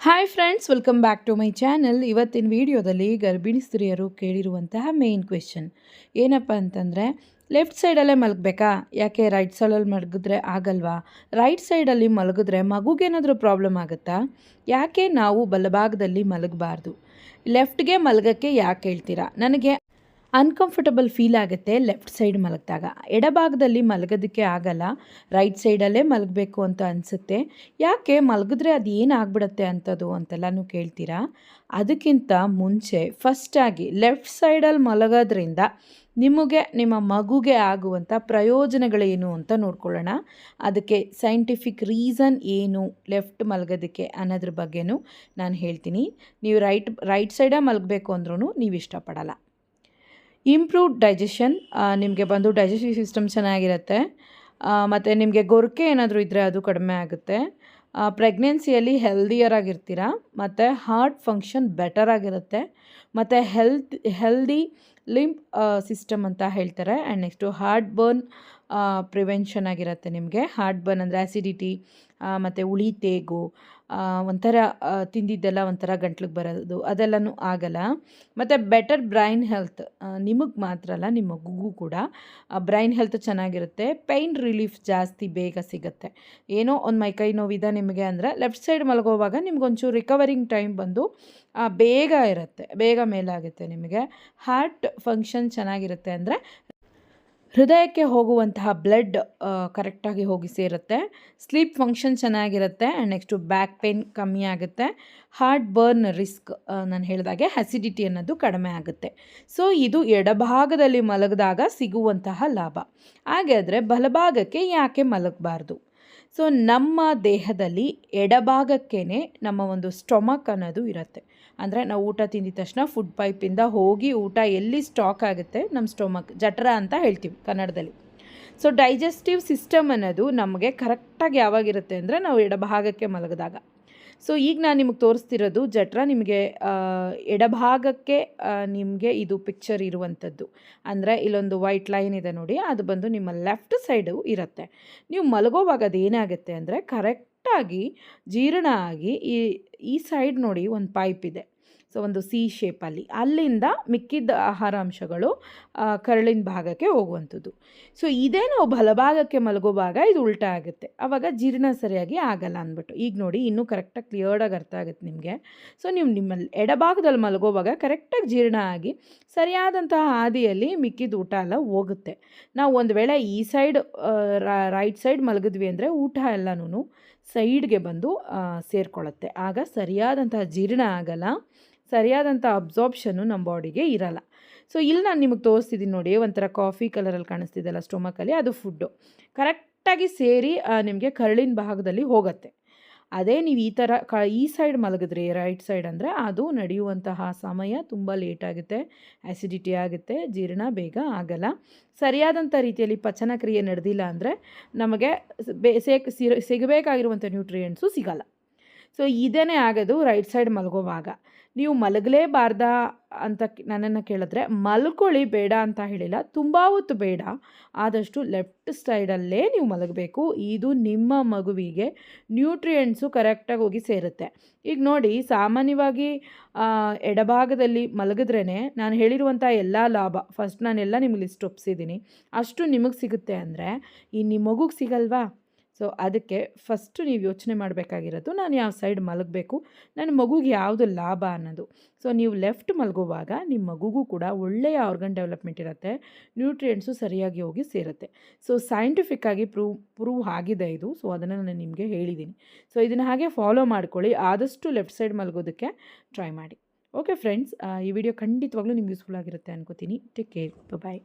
Hi friends welcome back to my channel ಇವತ್ತಿನ ವಿಡಿಯೋದಲ್ಲಿ ಗರ್ಭಿಣಿ ಸ್ತ್ರೀಯರು ಕೇಳಿರುವಂತಹ ಮೇಯ್ನ್ ಕ್ವೆಶನ್ ಏನಪ್ಪ ಅಂತಂದರೆ ಲೆಫ್ಟ್ ಸೈಡಲ್ಲೇ ಮಲಗಬೇಕಾ? ಯಾಕೆ ರೈಟ್ ಸೈಡಲ್ಲಿ ಮಲಗಿದ್ರೆ ಆಗಲ್ವಾ? ರೈಟ್ ಸೈಡಲ್ಲಿ ಮಲಗಿದ್ರೆ ಮಗುಗೇನಾದರೂ ಪ್ರಾಬ್ಲಮ್ ಆಗುತ್ತಾ? ಯಾಕೆ ನಾವು ಬಲಭಾಗದಲ್ಲಿ ಮಲಗಬಾರ್ದು? ಲೆಫ್ಟ್ಗೆ ಮಲಗಕ್ಕೆ ಯಾಕೆ ಹೇಳ್ತೀರಾ? ನನಗೆ ಅನ್ಕಂಫರ್ಟಬಲ್ ಫೀಲ್ ಆಗುತ್ತೆ ಲೆಫ್ಟ್ ಸೈಡ್ ಮಲಗಿದಾಗ. ಎಡಭಾಗದಲ್ಲಿ ಮಲಗೋದಕ್ಕೆ ಆಗಲ್ಲ ರೈಟ್ ಸೈಡಲ್ಲೇ ಮಲಗಬೇಕು ಅಂತ ಅನಿಸುತ್ತೆ. ಯಾಕೆ? ಮಲಗಿದ್ರೆ ಅದು ಏನಾಗ್ಬಿಡುತ್ತೆ ಅಂಥದ್ದು ಅಂತೆಲ್ಲನೂ ಕೇಳ್ತೀರಾ? ಅದಕ್ಕಿಂತ ಮುಂಚೆ ಫಸ್ಟಾಗಿ ಲೆಫ್ಟ್ ಸೈಡಲ್ಲಿ ಮಲಗೋದ್ರಿಂದ ನಿಮಗೆ, ನಿಮ್ಮ ಮಗುಗೆ ಆಗುವಂಥ ಪ್ರಯೋಜನಗಳೇನು ಅಂತ ನೋಡ್ಕೊಳ್ಳೋಣ. ಅದಕ್ಕೆ ಸೈಂಟಿಫಿಕ್ ರೀಸನ್ ಏನು ಲೆಫ್ಟ್ ಮಲಗೋದಕ್ಕೆ ಅನ್ನೋದ್ರ ಬಗ್ಗೆನೂ ನಾನು ಹೇಳ್ತೀನಿ. ನೀವು ರೈಟ್ ರೈಟ್ ಸೈಡೇ ಮಲಗಬೇಕು ಅಂದ್ರೂ ನೀವು ಇಷ್ಟಪಡಲ್ಲ. ಇಂಪ್ರೂವ್ಡ್ ಡೈಜೆಷನ್ ನಿಮಗೆ ಬಂದು ಡೈಜೆಸ್ಟಿವ್ ಸಿಸ್ಟಮ್ ಚೆನ್ನಾಗಿರುತ್ತೆ. ಮತ್ತು ನಿಮಗೆ ಗೊರಕೆ ಏನಾದರೂ ಇದ್ದರೆ ಅದು ಕಡಿಮೆ ಆಗುತ್ತೆ. ಪ್ರೆಗ್ನೆನ್ಸಿಯಲ್ಲಿ ಹೆಲ್ದಿಯರ್ ಆಗಿರ್ತೀರ ಮತ್ತು ಹಾರ್ಟ್ ಫಂಕ್ಷನ್ ಬೆಟರ್ ಆಗಿರುತ್ತೆ ಮತ್ತು ಹೆಲ್ತ್, ಹೆಲ್ದಿ ಲಿಂಪ್ ಸಿಸ್ಟಮ್ ಅಂತ ಹೇಳ್ತಾರೆ. And next heart burn prevention ಆಗಿರುತ್ತೆ ನಿಮಗೆ. ಹಾರ್ಟ್ ಬರ್ನ್ ಅಂದರೆ ಆ್ಯಸಿಡಿಟಿ ಮತ್ತು ಹುಳಿ ತೇಗು ಒಂಥರ ತಿಂದಿದ್ದೆಲ್ಲ ಒಂಥರ ಗಂಟ್ಲಿಗೆ ಬರೋದು, ಅದೆಲ್ಲನೂ ಆಗಲ್ಲ. ಮತ್ತು ಬೆಟರ್ ಬ್ರೈನ್ ಹೆಲ್ತ್ ನಿಮಗೆ ಮಾತ್ರ ಅಲ್ಲ ನಿಮ್ಮ ಮಗುಗೂ ಕೂಡ ಬ್ರೈನ್ ಹೆಲ್ತ್ ಚೆನ್ನಾಗಿರುತ್ತೆ. ಪೈನ್ ರಿಲೀಫ್ ಜಾಸ್ತಿ ಬೇಗ ಸಿಗುತ್ತೆ. ಏನೋ ಒಂದು ಮೈಕೈ ನೋವಿದೆ ನಿಮಗೆ ಅಂದರೆ ಲೆಫ್ಟ್ ಸೈಡ್ ಮಲಗೋವಾಗ ನಿಮ್ಗೊಂಚೂರು ರಿಕವರಿಂಗ್ ಟೈಮ್ ಬಂದು ಬೇಗ ಇರುತ್ತೆ, ಬೇಗ ಮೇಲಾಗುತ್ತೆ ನಿಮಗೆ. ಹಾರ್ಟ್ ಫಂಕ್ಷನ್ ಚೆನ್ನಾಗಿರುತ್ತೆ ಅಂದರೆ ಹೃದಯಕ್ಕೆ ಹೋಗುವಂತಹ ಬ್ಲಡ್ ಕರೆಕ್ಟಾಗಿ ಹೋಗಿ ಸೇರುತ್ತೆ. ಸ್ಲೀಪ್ ಫಂಕ್ಷನ್ ಚೆನ್ನಾಗಿರುತ್ತೆ ಆ್ಯಂಡ್ ನೆಕ್ಸ್ಟು ಬ್ಯಾಕ್ ಪೇನ್ ಕಮ್ಮಿ ಆಗುತ್ತೆ. ಹಾರ್ಟ್ ಬರ್ನ್ ರಿಸ್ಕ್ ನಾನು ಹೇಳಿದಾಗೆ ಹಸಿಡಿಟಿ ಅನ್ನೋದು ಕಡಿಮೆ ಆಗುತ್ತೆ. ಸೊ ಇದು ಎಡಭಾಗದಲ್ಲಿ ಮಲಗಿದಾಗ ಸಿಗುವಂತಹ ಲಾಭ. ಹಾಗಾದರೆ ಬಲಭಾಗಕ್ಕೆ ಯಾಕೆ ಮಲಗಬಾರ್ದು? ಸೊ ನಮ್ಮ ದೇಹದಲ್ಲಿ ಎಡಭಾಗಕ್ಕೇ ನಮ್ಮ ಒಂದು ಸ್ಟೊಮಕ್ ಅನ್ನೋದು ಇರುತ್ತೆ. ಅಂದರೆ ನಾವು ಊಟ ತಿಂದಿದ ತಕ್ಷಣ ಫುಡ್ ಪೈಪಿಂದ ಹೋಗಿ ಊಟ ಎಲ್ಲಿ ಸ್ಟಾಕ್ ಆಗುತ್ತೆ ನಮ್ಮ ಸ್ಟೊಮಕ್ ಜಠರ ಅಂತ ಹೇಳ್ತೀವಿ ಕನ್ನಡದಲ್ಲಿ. ಸೊ ಡೈಜೆಸ್ಟಿವ್ ಸಿಸ್ಟಮ್ ಅನ್ನೋದು ನಮಗೆ ಕರೆಕ್ಟಾಗಿ ಯಾವಾಗಿರುತ್ತೆ ಅಂದರೆ ನಾವು ಎಡಭಾಗಕ್ಕೆ ಮಲಗಿದಾಗ. ಸೊ ಈಗ ನಾನು ನಿಮಗೆ ತೋರಿಸ್ತಿರೋದು ಜಠರ ನಿಮಗೆ ಎಡಭಾಗಕ್ಕೆ ನಿಮಗೆ ಇದು ಪಿಕ್ಚರ್ ಇರುವಂಥದ್ದು ಅಂದರೆ ಇಲ್ಲೊಂದು ವೈಟ್ ಲೈನ್ ಇದೆ ನೋಡಿ, ಅದು ಬಂದು ನಿಮ್ಮ ಲೆಫ್ಟ್ ಸೈಡು ಇರುತ್ತೆ. ನೀವು ಮಲಗೋವಾಗ ಅದು ಏನಾಗುತ್ತೆ ಅಂದರೆ ಕರೆಕ್ಟಾಗಿ ಜೀರ್ಣ ಆಗಿ ಈ ಈ ಸೈಡ್ ನೋಡಿ ಒಂದು ಪೈಪ್ ಇದೆ. ಸೊ ಒಂದು ಸಿ ಶೇಪಲ್ಲಿ ಅಲ್ಲಿಂದ ಮಿಕ್ಕಿದ್ದ ಆಹಾರ ಅಂಶಗಳು ಕರಳಿನ ಭಾಗಕ್ಕೆ ಹೋಗುವಂಥದ್ದು. ಸೊ ಇದೇ ನಾವು ಬಲಭಾಗಕ್ಕೆ ಮಲಗೋವಾಗ ಇದು ಉಲ್ಟಾ ಆಗುತ್ತೆ. ಆವಾಗ ಜೀರ್ಣ ಸರಿಯಾಗಿ ಆಗಲ್ಲ ಅಂದ್ಬಿಟ್ಟು. ಈಗ ನೋಡಿ, ಇನ್ನೂ ಕರೆಕ್ಟಾಗಿ ಕ್ಲಿಯರ್ಡಾಗಿ ಅರ್ಥ ಆಗುತ್ತೆ ನಿಮಗೆ. ಸೊ ನೀವು ನಿಮ್ಮಲ್ಲಿ ಎಡಭಾಗದಲ್ಲಿ ಮಲಗೋವಾಗ ಕರೆಕ್ಟಾಗಿ ಜೀರ್ಣ ಆಗಿ, ಸರಿಯಾದಂತಹ ಹಾದಿಯಲ್ಲಿ ಮಿಕ್ಕಿದ ಊಟ ಎಲ್ಲ ಹೋಗುತ್ತೆ. ನಾವು ಒಂದು ವೇಳೆ ಈ ಸೈಡ್ ರೈಟ್ ಸೈಡ್ ಮಲಗಿದ್ವಿ ಅಂದರೆ ಊಟ ಎಲ್ಲನೂ ಸೈಡ್ಗೆ ಬಂದು ಸೇರಿಕೊಳ್ಳುತ್ತೆ. ಆಗ ಸರಿಯಾದಂತಹ ಜೀರ್ಣ ಆಗಲ್ಲ ಸರಿಯಾದಂಥ ಅಬ್ಸಾರ್ಬ್ಷನ್ನು ನಮ್ಮ ಬಾಡಿಗೆ ಇರಲ್ಲ. ಸೊ, ಇಲ್ಲಿ ನಾನು ನಿಮಗೆ ತೋರಿಸ್ತಿದ್ದೀನಿ ನೋಡಿ, ಒಂಥರ ಕಾಫಿ ಕಲರಲ್ಲಿ ಕಾಣಿಸ್ತಿದ್ದಲ್ಲ ಸ್ಟೊಮಕಲ್ಲಿ, ಅದು ಫುಡ್ಡು. ಕರೆಕ್ಟಾಗಿ ಸೇರಿ ನಿಮಗೆ ಕರಳಿನ ಭಾಗದಲ್ಲಿ ಹೋಗುತ್ತೆ. ಅದೇ ನೀವು ಈ ಥರ ಕ, ಈ ಸೈಡ್ ಮಲಗಿದ್ರಿ ರೈಟ್ ಸೈಡ್ ಅಂದರೆ ಅದು ನಡೆಯುವಂತಹ ಸಮಯ ತುಂಬ ಲೇಟ್ ಆಗುತ್ತೆ ಆ್ಯಸಿಡಿಟಿ ಆಗುತ್ತೆ, ಜೀರ್ಣ ಬೇಗ ಆಗಲ್ಲ. ಸರಿಯಾದಂಥ ರೀತಿಯಲ್ಲಿ ಪಚನ ಕ್ರಿಯೆ ನಡೆದಿಲ್ಲ ಅಂದರೆ ನಮಗೆ ಬೇ ಸೇಕ್ ಸಿಗಬೇಕಾಗಿರುವಂಥ ನ್ಯೂಟ್ರಿಯೆಂಟ್ಸು ಸಿಗಲ್ಲ. ಸೊ ಇದೇ ಆಗೋದು ರೈಟ್ ಸೈಡ್ ಮಲಗೋವಾಗ. ನೀವು ಮಲಗಲೇಬಾರ್ದ ಅಂತ ನನ್ನನ್ನು ಕೇಳಿದ್ರೆ, ಮಲ್ಕೊಳ್ಳಿ ಬೇಡ ಅಂತ ಹೇಳಿಲ್ಲ, ತುಂಬ ಹೊತ್ತು ಬೇಡ, ಆದಷ್ಟು ಲೆಫ್ಟ್ ಸೈಡಲ್ಲೇ ನೀವು ಮಲಗಬೇಕು. ಇದು ನಿಮ್ಮ ಮಗುವಿಗೆ ನ್ಯೂಟ್ರಿಯೆಂಟ್ಸು ಕರೆಕ್ಟಾಗಿ ಹೋಗಿ ಸೇರುತ್ತೆ. ಈಗ ನೋಡಿ, ಸಾಮಾನ್ಯವಾಗಿ ಎಡಭಾಗದಲ್ಲಿ ಮಲಗಿದ್ರೇ ನಾನು ಹೇಳಿರುವಂಥ ಎಲ್ಲ ಲಾಭ, ಫಸ್ಟ್ ನಾನೆಲ್ಲ ನಿಮ್ಗೆ ಲಿಸ್ಟ್ ಒಪ್ಸಿದ್ದೀನಿ. ಅಷ್ಟು ನಿಮಗೆ ಸಿಗುತ್ತೆ ಅಂದರೆ, ಈ ನಿಮ್ಮ ಮಗುಗೆ ಸಿಗಲ್ವಾ? ಸೊ ಅದಕ್ಕೆ ಫಸ್ಟು ನೀವು ಯೋಚನೆ ಮಾಡಬೇಕಾಗಿರೋದು ನಾನು ಯಾವ ಸೈಡ್ ಮಲಗಬೇಕು ನನ್ನ ಮಗುಗೆ ಯಾವುದು ಲಾಭ ಅನ್ನೋದು. ಸೊ ನೀವು ಲೆಫ್ಟ್ ಮಲಗುವಾಗ ನಿಮ್ಮ ಮಗುಗೂ ಕೂಡ ಒಳ್ಳೆಯ ಆರ್ಗನ್ ಡೆವಲಪ್ಮೆಂಟ್ ಇರುತ್ತೆ ನ್ಯೂಟ್ರಿಯೆಂಟ್ಸು ಸರಿಯಾಗಿ ಹೋಗಿ ಸೇರುತ್ತೆ. ಸೊ ಸೈಂಟಿಫಿಕ್ಕಾಗಿ ಪ್ರೂವ್ ಪ್ರೂವ್ ಆಗಿದೆ ಇದು ಸೊ ಅದನ್ನು ನಾನು ನಿಮಗೆ ಹೇಳಿದ್ದೀನಿ ಸೊ ಇದನ್ನು ಹಾಗೆ ಫಾಲೋ ಮಾಡ್ಕೊಳ್ಳಿ, ಆದಷ್ಟು ಲೆಫ್ಟ್ ಸೈಡ್ ಮಲಗೋದಕ್ಕೆ ಟ್ರೈ ಮಾಡಿ. ಓಕೆ ಫ್ರೆಂಡ್ಸ್ ಈ ವಿಡಿಯೋ ಖಂಡಿತವಾಗ್ಲೂ ನಿಮ್ಗೆ ಯೂಸ್ಫುಲ್ ಆಗಿರುತ್ತೆ ಅನ್ಕೋತೀನಿ. Take care bye